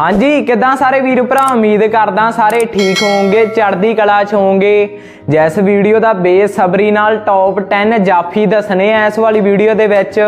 ਹਾਂਜੀ, ਕਿਦਾਂ ਸਾਰੇ ਵੀਰ ਭਰਾ? ਉਮੀਦ ਕਰਦਾ ਸਾਰੇ ਠੀਕ ਹੋਵੋਗੇ, ਚੜ੍ਹਦੀ ਕਲਾ ਚ ਹੋਵੋਗੇ। ਜਿਸ ਵੀਡੀਓ ਦਾ ਬੇਸਬਰੀ ਨਾਲ ਟੌਪ 10 ਜਾਫੀ ਦੱਸਣੇ ਆ ਇਸ ਵਾਲੀ ਵੀਡੀਓ ਦੇ ਵਿੱਚ।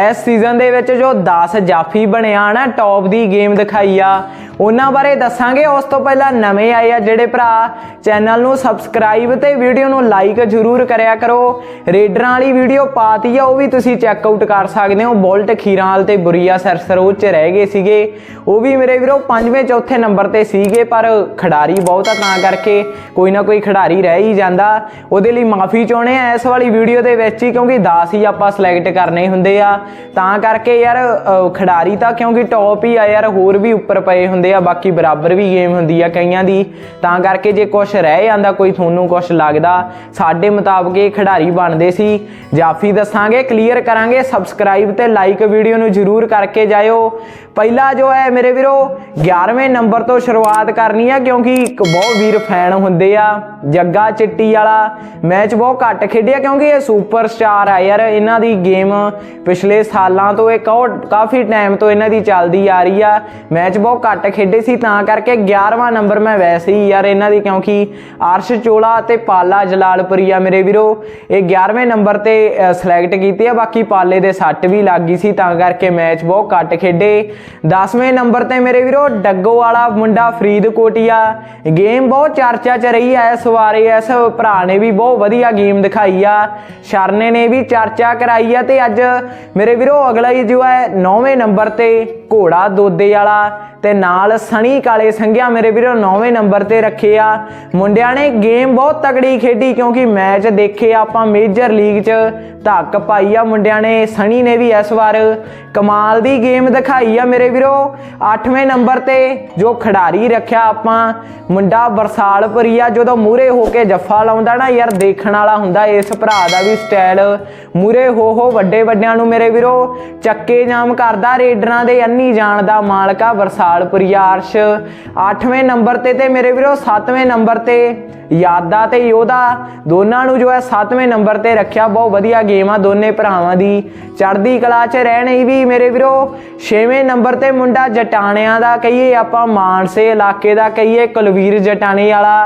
ਇਸ ਸੀਜ਼ਨ ਦੇ ਵਿੱਚ ਜੋ 10 ਜਾਫੀ ਬਣਿਆ ਨਾ ਟੌਪ ਦੀ ਗੇਮ ਦਿਖਾਈ ਆ, ਉਹਨਾਂ ਬਾਰੇ ਦੱਸਾਂਗੇ। ਉਸ ਤੋਂ ਪਹਿਲਾਂ ਨਵੇਂ ਆਏ ਆ ਜਿਹੜੇ ਭਰਾ, ਚੈਨਲ ਨੂੰ ਸਬਸਕ੍ਰਾਈਬ ਤੇ ਵੀਡੀਓ ਨੂੰ ਲਾਈਕ ਜ਼ਰੂਰ ਕਰਿਆ ਕਰੋ। ਰੇਡਰਾਂ ਵਾਲੀ ਵੀਡੀਓ ਪਾਤੀ ਆ, ਉਹ ਵੀ ਤੁਸੀਂ ਚੈੱਕ ਆਊਟ ਕਰ ਸਕਦੇ ਹੋ। ਬੋਲਟ ਖੀਰਾਂ ਵਾਲ ਤੇ ਬੁਰੀਆ ਸਰਸਰੋਜ ਚ ਰਹਿ ਗਏ ਸੀਗੇ। ਉਹ ਵੀ ਮੇਰੇ ਵੀਰੋ, ਪੰਜਵੇਂ ਚੌਥੇ ਨੰਬਰ ਤੇ ਸੀਗੇ, ਪਰ ਖਿਡਾਰੀ ਬਹੁਤ ਆ, ਤਾਂ ਕਰਕੇ ਕੋਈ ਨਾ ਕੋਈ ਖਿਡਾਰੀ ਰਹਿ ਹੀ ਜਾਂਦਾ। ਉਹਦੇ ਲਈ ਮਾਫੀ ਚਾਹੁੰਦੇ ਆ ਇਸ ਵਾਲੀ ਵੀਡੀਓ ਦੇ ਵਿੱਚ ਹੀ, ਕਿਉਂਕਿ 10 ਹੀ ਆਪਾਂ ਸਿਲੈਕਟ ਕਰਨੇ ਹੁੰਦੇ ਆ। ਤਾਂ ਕਰਕੇ ਯਾਰ ਖਿਡਾਰੀ ਤਾਂ ਕਿਉਂਕਿ ਟੌਪ ਹੀ ਆ ਯਾਰ, ਹੋਰ ਵੀ ਉੱਪਰ ਪਏ ਹੁੰਦੇ ਆ, ਬਾਕੀ ਬਰਾਬਰ ਵੀ ਗੇਮ ਹੁੰਦੀ ਆ ਕਈਆਂ ਦੀ। ਤਾਂ ਕਰਕੇ ਜੇ ਕੁਝ ਰਹਿ ਜਾਂਦਾ, ਕੋਈ ਤੁਹਾਨੂੰ ਕੁਝ ਲੱਗਦਾ, ਸਾਡੇ ਮੁਤਾਬਕ ਇਹ ਖਿਡਾਰੀ ਬਣਦੇ ਸੀ। ਜਾਫੀ ਦੱਸਾਂਗੇ ਕਲੀਅਰ ਕਰਾਂਗੇ ਸਬਸਕ੍ਰਾਈਬ ਤੇ ਲਾਈਕ ਵੀਡੀਓ ਨੂੰ ਜਰੂਰ ਕਰਕੇ ਜਾਇਓ। ਪਹਿਲਾ ਜੋ ਹੈ, ਮੇਰੇ ਵੀਰੋ 11ਵੇਂ ਨੰਬਰ ਤੋਂ ਸ਼ੁਰੂਆਤ ਕਰਨੀ ਆ, ਕਿਉਂਕਿ ਇੱਕ ਬਹੁਤ ਵੀਰ ਫੈਨ ਹੁੰਦੇ ਆ, ਜੱਗਾ ਚਿੱਟੀ ਵਾਲਾ। ਮੈਚ ਬਹੁਤ ਘੱਟ ਖੇਡਿਆ, ਕਿਉਂਕਿ ਇਹ ਸੁਪਰਸਟਾਰ ਆ ਯਾਰ, ਇਹਨਾਂ ਦੀ ਗੇਮ ਪਿਛਲੇ ਸਾਲਾਂ ਤੋਂ ਇਹ ਕਾਫੀ ਟਾਈਮ ਤੋਂ ਇਹਨਾਂ ਦੀ ਚੱਲਦੀ ਆ ਰਹੀ ਆ। ਮੈਚ ਬਹੁਤ ਘੱਟ ਖੇਡੇ ਸੀ, ਤਾਂ ਕਰਕੇ 11ਵਾਂ ਨੰਬਰ ਮੈਂ ਵੈਸੇ ਹੀ ਯਾਰ ਇਹਨਾਂ ਦੀ, ਕਿਉਂਕਿ ਅਰਸ਼ ਚੋਲਾ ਤੇ ਪਾਲਾ ਜਲਾਲਪੁਰੀ ਆ ਮੇਰੇ ਵੀਰੋ, ਇਹ 11ਵੇਂ ਨੰਬਰ ਤੇ ਸਿਲੈਕਟ ਕੀਤੇ ਆ, ਬਾਕੀ ਪਾਲੇ ਦੇ ਸੱਟ ਵੀ ਲੱਗ ਗਈ ਸੀ, ਤਾਂ ਕਰਕੇ ਮੈਚ ਬਹੁਤ ਘੱਟ ਖੇਡੇ। 10ਵੇਂ ਨੰਬਰ ਤੇ ਮੇਰੇ ਵੀਰੋ, ਡੱਗੋ ਵਾਲਾ ਮੁੰਡਾ ਫਰੀਦਕੋਟੀਆ ਗੇਮ ਬਹੁਤ ਚਰਚਾ ਚ ਰਹੀ ਐ ਇਸ ਵਾਰੇ। ਇਸ ਭਰਾ ਨੇ ਵੀ ਬਹੁਤ ਵਧੀਆ ਗੇਮ ਦਿਖਾਈ ਆ। ਸ਼ਰਨੇ ਨੇ ਵੀ ਚਰਚਾ ਕਰਾਈ ਆ ਤੇ ਅੱਜ ਮੇਰੇ ਵੀਰੋ, ਅਗਲਾ ਹੀ ਜੋ ਹੈ 9ਵੇਂ ਨੰਬਰ ਤੇ ਘੋੜਾ ਦੋਦੇ ਵਾਲਾ ਤੇ ਨਾਲ ਸਣੀ ਕਾਲੇ ਸੰਘਿਆ ਮੇਰੇ ਵੀਰੋ 9ਵੇਂ ਨੰਬਰ ਤੇ ਰੱਖੇ ਆ। ਮੁੰਡਿਆਂ ਨੇ ਗੇਮ ਬਹੁਤ ਤਕੜੀ ਖੇਡੀ ਕਿਉਂਕਿ ਮੈਚ ਦੇਖੇ ਆਪਾਂ ਮੇਜਰ ਲੀਗ 'ਚ ਧੱਕ ਪਾਈ ਆ ਮੁੰਡਿਆਂ ਨੇ, ਸਣੀ ਨੇ ਵੀ ਇਸ ਵਾਰ। ਕਮਾਲ ਦੀ ਗੇਮ ਦਿਖਾਈ ਆ ਮੇਰੇ ਵੀਰੋ 8ਵੇਂ ਨੰਬਰ ਤੇ ਜੋ ਖਿਡਾਰੀ ਰੱਖਿਆ ਆਪਾਂ। ਮੁੰਡਾ ਬਰਸਾਲਪੁਰੀਆ ਜਦੋਂ ਮੂਰੇ ਹੋ ਕੇ ਜੱਫਾ ਲਾਉਂਦਾ ਨਾ ਯਾਰ ਦੇਖਣ ਵਾਲਾ ਹੁੰਦਾ, ਇਸ ਭਰਾ ਦਾ ਵੀ ਸਟਾਈਲ ਮੂਰੇ ਹੋ ਹੋ ਵੱਡੇ ਵੱਡਿਆਂ ਨੂੰ ਮੇਰੇ ਵੀਰੋ ਚੱਕੇ ਜਾਮ ਕਰਦਾ, ਰੇਡਰਾਂ ਦੇ ਅੰਨੀ ਜਾਣ ਦਾ ਮਾਲਕਾ ਬਰਸਾਲਪੁਰੀਆ ਅਰਸ਼ 8ਵੇਂ ਨੰਬਰ ਤੇ ਤੇ ਮੇਰੇ ਵੀਰੋ 7ਵੇਂ ਨੰਬਰ ਤੇ ਯਾਦਾ ਤੇ ਯੋਧਾ। ਦੋਨਾਂ ਨੂੰ ਜੋ ਹੈ 7ਵੇਂ ਨੰਬਰ ਤੇ ਰੱਖਿਆ। ਬਹੁਤ ਵਧੀਆ ਗੇਮ ਆ ਦੋਨੇ ਭਰਾਵਾਂ ਦੀ। ਚੜ੍ਹਦੀ ਕਲਾ 'ਚ ਰਹਿਣੇ ਵੀ ਮੇਰੇ ਵੀਰੋ। 6ਵੇਂ ਨੰਬਰ ਤੇ ਮੁੰਡਾ ਜਟਾਣਿਆਂ ਦਾ ਕਹੀਏ ਆਪਾਂ ਮਾਨਸੇ ਇਲਾਕੇ ਦਾ ਕਹੀਏ ਕੁਲਵੀਰ ਜਟਾਣੇ ਵਾਲਾ।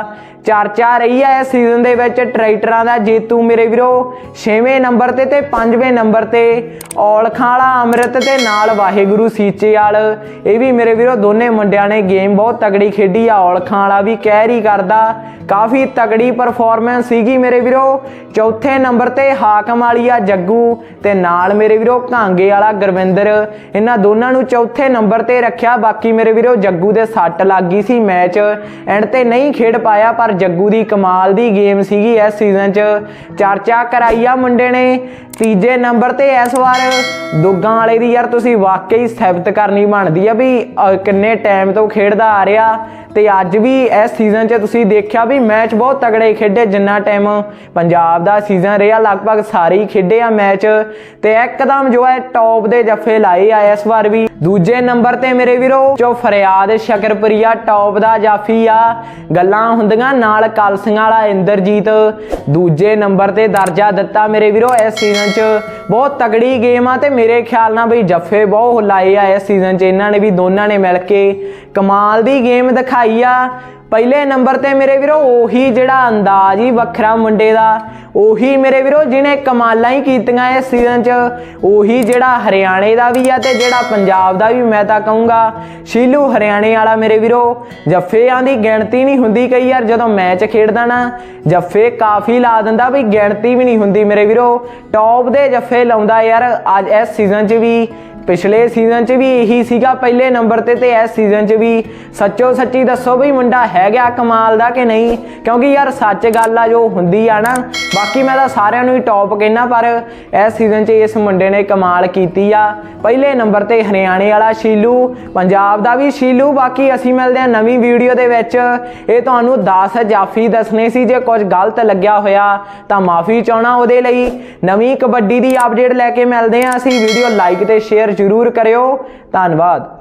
ਚਰਚਾ ਰਹੀ ਹੈ ਇਸ ਸੀਜ਼ਨ ਦੇ ਵਿੱਚ ਟਰੈਕਟਰਾਂ ਦਾ। ਜੇਤੂ ਮੇਰੇ ਵੀਰੋ 6ਵੇਂ ਨੰਬਰ ਤੇ ਤੇ 5ਵੇਂ ਨੰਬਰ ਤੇ ਔਲਖਾਂ ਵਾਲਾ ਅੰਮ੍ਰਿਤ ਤੇ ਨਾਲ ਵਾਹਿਗੁਰੂ ਸੀਚੇ ਵਾਲ ਇਹ ਵੀ ਮੇਰੇ ਵੀਰੋ, ਦੋਨੇ ਮੁੰਡਿਆਂ ਨੇ ਗੇਮ ਬਹੁਤ ਤਗੜੀ ਖੇਡੀ ਆ। ਔਲਖਾਂ ਵਾਲਾ ਵੀ ਕਹਿਰ ਹੀ ਕਰਦਾ। ਕਾਫੀ ਤਗੜੀ ਪਰਫਾਰਮੈਂਸ ਸੀਗੀ ਮੇਰੇ ਵੀਰੋ। ਚੌਥੇ ਨੰਬਰ ਤੇ ਹਾਕਮ ਵਾਲੀ ਆ ਜੱਗੂ ਤੇ ਨਾਲ ਮੇਰੇ ਵੀਰੋ ਘਾਂਗੇ ਵਾਲਾ ਗੁਰਵਿੰਦਰ। ਇਹਨਾਂ ਦੋਨਾਂ ਨੂੰ ਚੌਥੇ ਨੰਬਰ ਤੇ ਰੱਖਿਆ। ਬਾਕੀ ਮੇਰੇ ਵੀਰੋ, ਜੱਗੂ ਦੇ ਸੱਟ ਲੱਗ ਗਈ ਸੀ ਮੈਚ। ਐਂਡ ਤੇ ਨਹੀਂ ਖੇਡ ਪਾਇਆ, ਪਰ ਜੱਗੂ ਦੀ ਕਮਾਲ ਦੀ ਗੇਮ ਸੀਗੀ ਇਸ ਸੀਜ਼ਨ 'ਚ। ਚਰਚਾ ਕਰਾਈ ਆ ਮੁੰਡੇ ਨੇ। ਤੀਜੇ ਨੰਬਰ ਤੇ ਇਸ ਵਾਰ ਦੁੱਗਾਂ ਵਾਲੇ ਦੀ ਯਾਰ ਤੁਸੀਂ ਵਾਕਈ ਸਾਬਤ ਕਰਨੀ ਬਣਦੀ ਆ ਵੀ ਕਿੰਨੇ ਟਾਈਮ ਤੋਂ ਖੇਡਦਾ ਆ ਰਿਹਾ। ਤੇ ਅੱਜ ਵੀ ਇਸ ਸੀਜ਼ਨ 'ਚ ਤੁਸੀਂ ਦੇਖਿਆ ਵੀ ਮੈਚ ਬਹੁਤ ਤਗੜੇ ਖੇਡੇ, ਜਿੰਨਾ ਟਾਈਮ ਪੰਜਾਬ ਦਾ ਸੀਜ਼ਨ ਰਿਹਾ, ਲਗਭਗ ਸਾਰੇ ਹੀ ਖੇਡੇ ਆ ਮੈਚ ਤੇ ਇੱਕਦਮ ਜੋ ਹੈ ਟੌਪ ਦੇ ਜੱਫੇ ਲਾਏ ਆ ਇਸ ਵਾਰ ਵੀ। ਦੂਜੇ ਨੰਬਰ ਤੇ ਮੇਰੇ ਵੀਰੋ, ਜੋ ਫਰਿਆਦ ਸ਼ਕਰਪੁਰੀਆ ਟੌਪ ਦਾ ਜਾਫੀ ਆ, ਗੱਲਾਂ ਹੁੰਦੀਆਂ ਨਾਲ ਕਲਸੀਆਂ ਵਾਲਾ ਇੰਦਰਜੀਤ। ਦੂਜੇ ਨੰਬਰ ਤੇ ਦਰਜਾ ਦਿੱਤਾ ਮੇਰੇ ਵੀਰੋ, ਇਸ ਸੀਜ਼ਨ 'ਚ ਬਹੁਤ ਤਗੜੀ ਗੇਮ ਆ ਤੇ ਮੇਰੇ ਖਿਆਲ ਨਾਲ ਬਈ ਜੱਫੇ ਬਹੁਤ ਲਾਏ ਆ ਇਸ ਸੀਜ਼ਨ 'ਚ, ਇਹਨਾਂ ਨੇ ਵੀ ਦੋਨਾਂ ਨੇ ਮਿਲ ਕੇ। ਕਮਾਲ ਦੀ ਗੇਮ ਦਿਖਾ ਦਿਖਾਈ ਆ ਪਹਿਲੇ ਨੰਬਰ ਤੇ ਮੇਰੇ ਵੀਰੋ, ਉਹੀ ਜਿਹੜਾ ਅੰਦਾਜ਼ ਹੀ ਵੱਖਰਾ ਮੁੰਡੇ ਦਾ। ਉਹੀ ਮੇਰੇ ਵੀਰੋ, ਜਿਹਨੇ ਕਮਾਲਾਂ ਹੀ ਕੀਤੀਆਂ ਇਸ ਸੀਜ਼ਨ 'ਚ। ਉਹੀ ਜਿਹੜਾ ਹਰਿਆਣੇ ਦਾ ਵੀ ਆ ਤੇ ਜਿਹੜਾ ਪੰਜਾਬ ਦਾ ਵੀ ਮੈਂ ਤਾਂ ਕਹੂੰਗਾ। ਸ਼ੀਲੂ, ਹਰਿਆਣੇ ਵਾਲਾ ਮੇਰੇ ਵੀਰੋ, ਜੱਫਿਆਂ ਦੀ ਗਿਣਤੀ ਨਹੀਂ ਹੁੰਦੀ ਕਈ ਯਾਰ, ਜਦੋਂ ਮੈਚ ਖੇਡਦਾ ਨਾ, ਜੱਫੇ ਕਾਫੀ ਲਾ ਦਿੰਦਾ ਵੀ ਗਿਣਤੀ ਵੀ ਨਹੀਂ ਹੁੰਦੀ ਮੇਰੇ ਵੀਰੋ। ਟੌਪ ਦੇ ਜੱਫੇ ਲਾਉਂਦਾ ਯਾਰ, ਅੱਜ ਇਸ ਸੀਜ਼ਨ 'ਚ ਵੀ। ਪਿਛਲੇ ਸੀਜ਼ਨ 'ਚ ਵੀ ਇਹੀ ਸੀਗਾ, ਪਹਿਲੇ ਨੰਬਰ ਤੇ ਤੇ ਇਸ ਸੀਜ਼ਨ 'ਚ ਵੀ ਸੱਚੋ ਸੱਚੀ ਦੱਸੋ ਵੀ ਮੁੰਡਾ ਹੈਗਾ ਕਮਾਲ ਦਾ ਕਿ ਨਹੀਂ? ਕਿਉਂਕਿ ਯਾਰ ਸੱਚ ਗੱਲ ਆ, ਜੋ ਹੁੰਦੀ ਆ ਨਾ, ਬਾਕੀ ਮੈਂ ਤਾਂ ਸਾਰਿਆਂ ਨੂੰ ਹੀ ਟੌਪ ਕਹਿਣਾ ਪਰ ਇਸ ਸੀਜ਼ਨ 'ਚ ਇਸ ਮੁੰਡੇ ਨੇ ਕਮਾਲ ਕੀਤੀ ਆ। ਪਹਿਲੇ ਨੰਬਰ ਤੇ ਹਰਿਆਣੇ ਵਾਲਾ ਸ਼ੀਲੂ, ਪੰਜਾਬ ਦਾ ਵੀ ਸ਼ੀਲੂ, ਬਾਕੀ ਅਸੀਂ ਮਿਲਦੇ ਹਾਂ ਨਵੀਂ ਵੀਡੀਓ ਦੇ ਵਿੱਚ। ਇਹ ਤੁਹਾਨੂੰ 10 ਜਾਫੀ ਦੱਸਣੇ ਸੀ, ਜੇ ਕੁਝ ਗਲਤ ਲੱਗਿਆ ਹੋਇਆ, ਤਾਂ ਮਾਫੀ ਚਾਹਣਾ ਉਹਦੇ ਲਈ। ਨਵੀਂ ਕਬੱਡੀ ਦੀ ਅਪਡੇਟ ਲੈ ਕੇ ਮਿਲਦੇ ਹਾਂ ਅਸੀਂ ਵੀਡੀਓ ਲਾਈਕ ਤੇ ਸ਼ੇਅਰ ਜ਼ਰੂਰ ਕਰਿਓ। ਧੰਨਵਾਦ।